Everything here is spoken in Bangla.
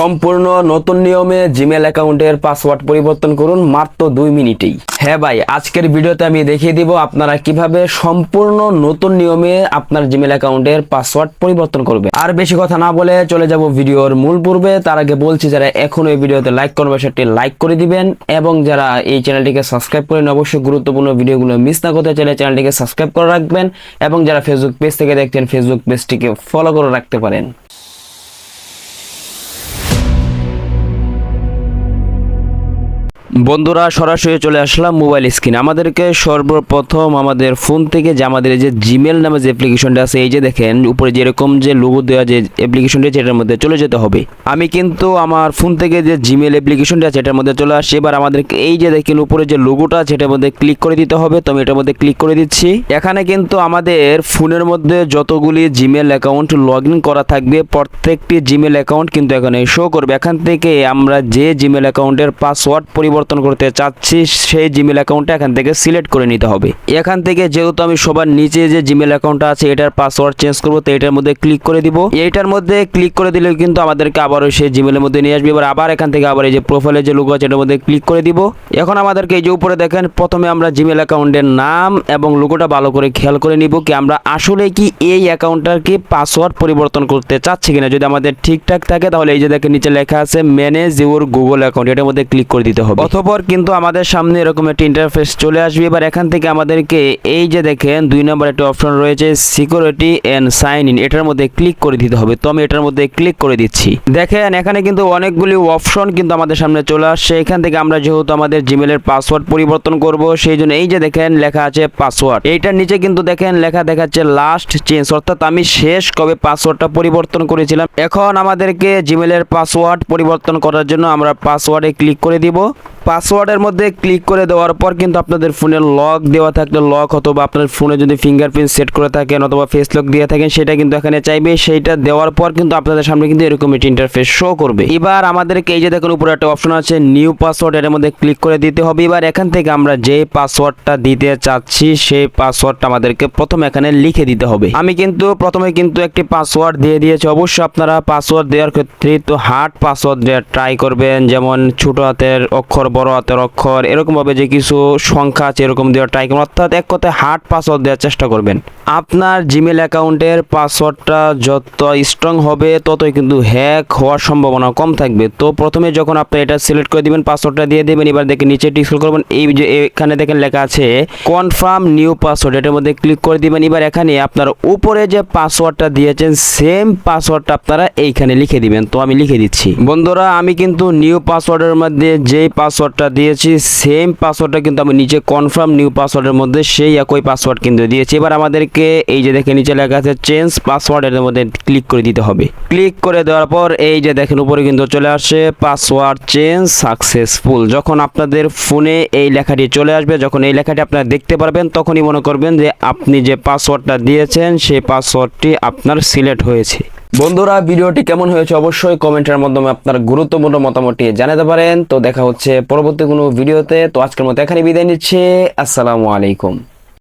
সম্পূর্ণ নতুন নিয়মে জিমেল অ্যাকাউন্টের পাসওয়ার্ড পরিবর্তন করুন মাত্র দুই মিনিটেই। হ্যাঁ ভাই, আজকের ভিডিওতে আমি দেখিয়ে দিব আপনারা কীভাবে সম্পূর্ণ নতুন নিয়মে আপনার জিমেল অ্যাকাউন্টের পাসওয়ার্ড পরিবর্তন করবে। আর বেশি কথা না বলে চলে যাব ভিডিওর মূল পূর্বে। তার আগে বলছি, যারা এখনও এই ভিডিওতে লাইক করবে, সেটি লাইক করে দিবেন। এবং যারা এই চ্যানেলটিকে সাবস্ক্রাইব করেন, অবশ্যই গুরুত্বপূর্ণ ভিডিওগুলো মিস না করতে চাইলে চ্যানেলটিকে সাবস্ক্রাইব করে রাখবেন। এবং যারা ফেসবুক পেজ থেকে দেখছেন ফেসবুক পেজটিকে ফলো করে রাখতে পারেন। বন্ধুরা, সরাসরি চলে আসলাম মোবাইল স্ক্রিন আমাদেরকে সর্বপ্রথম আমাদের ফোন থেকে যে আমাদের যে জিমেল নামে যে অ্যাপ্লিকেশনটা আছে, এই যে দেখেন, উপরে যেরকম যে লোগো দেওয়া যে অ্যাপ্লিকেশনটা এটার মধ্যে চলে যেতে হবে। আমি কিন্তু আমার ফোন থেকে যে জিমেল অ্যাপ্লিকেশনটা আছে, এটার মধ্যে চলে আসছে। এবার আমাদেরকে এই যে দেখেন, উপরে যে লোগোটা আছে, এটার মধ্যে ক্লিক করে দিতে হবে। তো আমি এটার মধ্যে ক্লিক করে দিচ্ছি। এখানে কিন্তু আমাদের ফোনের মধ্যে যতগুলি জিমেল অ্যাকাউন্ট লগ করা থাকবে, প্রত্যেকটি জিমেল অ্যাকাউন্ট কিন্তু এখানে শো করবে। এখান থেকে আমরা যে জিমেল অ্যাকাউন্টের পাসওয়ার্ড পরিবর্তন করতে চাচ্ছি সেই জিমেল অ্যাকাউন্টটা এখান থেকে সিলেক্ট করে নিতে হবে। এখান থেকে যেহেতু আমি সবার নিচে যে জিমেল অ্যাকাউন্টটা আছে, এটার পাসওয়ার্ড চেঞ্জ করব, তো এটার মধ্যে ক্লিক করে দিব। এইটার মধ্যে ক্লিক করে দিলে কিন্তু আমাদেরকে আবারও সেই জিমেলের মধ্যে নিয়ে আসবে। এবার আবার এখান থেকে আবার এই যে প্রোফাইলের যে লোগো আছে, এটার মধ্যে ক্লিক করে দিব। এখন আমাদেরকে এই যে উপরে দেখেন, প্রথমে আমরা জিমেল অ্যাকাউন্টের নাম এবং লোগোটা ভালো করে খেয়াল করে নিব কি আমরা আসলে কি এই অ্যাকাউন্টটার কি পাসওয়ার্ড পরিবর্তন করতে চাচ্ছি কিনা। যদি আমাদের ঠিকঠাক থাকে, তাহলে এই যে দেখেন নিচে লেখা আছে ম্যানেজ ইউর গুগল অ্যাকাউন্ট এটার মধ্যে ক্লিক করে দিতে হবে। অতঃপর কিন্তু আমাদের সামনে এরকম একটা ইন্টারফেস চলে আসবে। এবার এখান থেকে আমাদেরকে এই যে দেখেন, দুই নম্বর একটা অপশন রয়েছে সিকিউরিটি এন্ড সাইন ইন এটার মধ্যে ক্লিক করে দিতে হবে। তো আমি এটার মধ্যে ক্লিক করে দিচ্ছি। দেখেন, এখানে কিন্তু অনেকগুলি অপশন কিন্তু আমাদের সামনে চলে আসছে। এখান থেকে আমরা যেহেতু আমাদের জিমেলের পাসওয়ার্ড পরিবর্তন করব, সেই জন্য এই যে দেখেন, লেখা আছে পাসওয়ার্ড এইটার নিচে কিন্তু দেখেন, লেখা দেখাচ্ছে লাস্ট চেঞ্জ অর্থাৎ আমি শেষ কবে পাসওয়ার্ডটা পরিবর্তন করেছিলাম। এখন আমাদেরকে জিমেলের পাসওয়ার্ড পরিবর্তন করার জন্য আমরা পাসওয়ার্ডে ক্লিক করে দিব। পাসওয়ার্ডের মধ্যে ক্লিক করে দেওয়ার পর কিন্তু আপনাদের ফোনে লক দেওয়া থাকলে লক অথবা আপনার ফোনে যদি ফিঙ্গারপ্রিন্ট সেট করে থাকেন অথবা ফেস লক দিয়ে থাকেন, সেটা কিন্তু এখানে চাইবে। সেইটা দেওয়ার পর কিন্তু আপনাদের সামনে কিন্তু এরকম একটি ইন্টারফেস শো করবে। এবার আমাদেরকে এই যে দেখুন, উপরে একটা অপশন আছে নিউ পাসওয়ার্ড এর মধ্যে ক্লিক করে দিতে হবে। এবার এখান থেকে আমরা যে পাসওয়ার্ডটা দিতে চাচ্ছি, সেই পাসওয়ার্ডটা আমাদেরকে প্রথমে এখানে লিখে দিতে হবে। আমি কিন্তু প্রথমে কিন্তু একটি পাসওয়ার্ড দিয়ে দিয়েছি। অবশ্যই আপনারা পাসওয়ার্ড দেওয়ার ক্ষেত্রে তো হার্ড পাসওয়ার্ড দেওয়ার ট্রাই করবেন। যেমন ছোট হাতের অক্ষর বড় হাতের অক্ষর এরকম ভাবে যে কিছু সংখ্যা আছে এরকম দেওয়ার ট্রাই করবেন অর্থাৎ এক কথায় হার্ড পাসওয়ার্ড দেওয়ার চেষ্টা করবেন। আপনার জিমেল অ্যাকাউন্টের পাসওয়ার্ডটা যত স্ট্রং হবে, ততই কিন্তু হ্যাক হওয়ার সম্ভাবনা কম থাকবে। তো প্রথমে যখন আপনি এটা সিলেক্ট করে দিবেন পাসওয়ার্ডটা দিয়ে দেবেন, এবার দেখে নিচে স্ক্রল করবেন, এই যে এখানে দেখেন লেখা আছে কনফার্ম নিউ পাসওয়ার্ড এটার মধ্যে ক্লিক করে দিবেন। এবার এখানে আপনার উপরে যে পাসওয়ার্ডটা দিয়েছেন সেম পাসওয়ার্ডটা আপনারা এইখানে লিখে দিবেন। তো আমি লিখে দিচ্ছি। বন্ধুরা, আমি কিন্তু নিউ পাসওয়ার্ডের মধ্যে যেই পাসওয়ার্ডটা দিয়েছি সেম পাসওয়ার্ডটা কিন্তু আমি নিচে কনফার্ম নিউ পাসওয়ার্ডের মধ্যে সেই একই পাসওয়ার্ড কিন্তু দিয়েছি। এবার আমাদেরকে এই যে দেখে নিচে লেখা আছে চেঞ্জ পাসওয়ার্ডের মধ্যে ক্লিক করে দিতে হবে। ক্লিক করে দেওয়ার পর এই যে দেখেন উপরে কিন্তু চলে আসে পাসওয়ার্ড চেঞ্জ সাকসেসফুল যখন আপনাদের ফোনে এই লেখাটি চলে আসবে, যখন এই লেখাটি আপনারা দেখতে পারবেন, তখনই মনে করবেন যে আপনি যে পাসওয়ার্ডটা দিয়েছেন, সেই পাসওয়ার্ডটি আপনার সিলেক্ট হয়েছে। বন্ধুরা, ভিডিওটি কেমন হয়েছে অবশ্যই কমেন্টের মাধ্যমে আপনার গুরুত্বপূর্ণ মতামতটি জানাতে পারেন। তো দেখা হচ্ছে পরবর্তী কোনো ভিডিওতে। তো আজকের মতো এখানে বিদায় নিচ্ছে। আসসালামু আলাইকুম।